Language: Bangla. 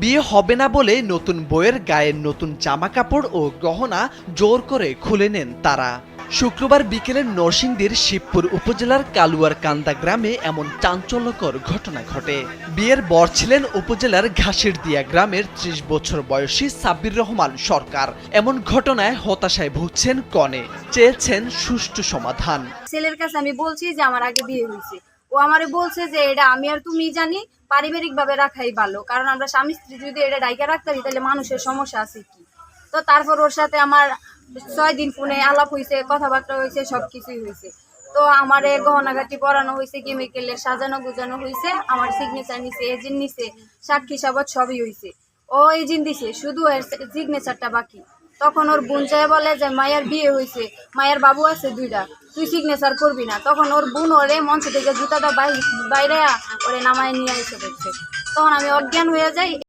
বিয়ে হবে না বলে নতুন বইয়ের গায়ের নতুন জামা কাপড় ও গহনা জোর করে খুলে নেন তারা। শুক্রবার বিকেলে নরসিংদীর শিবপুর উপজেলার কালুয়ার কান্দা গ্রামে এমন চাঞ্চল্যকর ঘটনা ঘটে। বিয়ের বর ছিলেন উপজেলার ঘাসের দিয়া গ্রামের ত্রিশ বছর বয়সী সাব্বির রহমান সরকার। এমন ঘটনায় হতাশায় ভুগছেন কনে, চেয়েছেন সুষ্ঠু সমাধান। ছেলের কাছে আমি বলছি যে আমার আগে বিয়ে হয়েছে। ও আমারে বলছে যে, এটা আমি আর তুমি জানি পারিবারিক ভাবে রাখাই ভালো। কারণ আমরা স্বামী স্ত্রী যদি এটা ডাইকা রাখতে পারি, তাহলে মানুষের সমস্যা আছে কি? তো তারপর ওর সাথে আমার ছয় দিন ফোনে আলাপ হয়েছে কথাবার্তা হয়েছে সব কিছুই হয়েছে তো আমার গহনাঘাটি পরানো হয়েছে কেমিক্যালে সাজানো গুজানো হয়েছে আমার সিগনেচার নিছে এজেন্ট নিছে, সাক্ষী সাবত সবই হয়েছে ও এজেন্ট দিছে, শুধু এর সিগনেচারটা বাকি। তখন ওর বোন বলে যে মায়ের বিয়ে হয়েছে মায়ের বাবু আছে দুইটা। তুই সিগনেচার করবি না। তখন ওর বোন ওরে মঞ্চ থেকে জুতাটা বাই- বাইরে ওরে নামায় নিয়ে এসে দেখছে তখন আমি অজ্ঞান হয়ে যাই।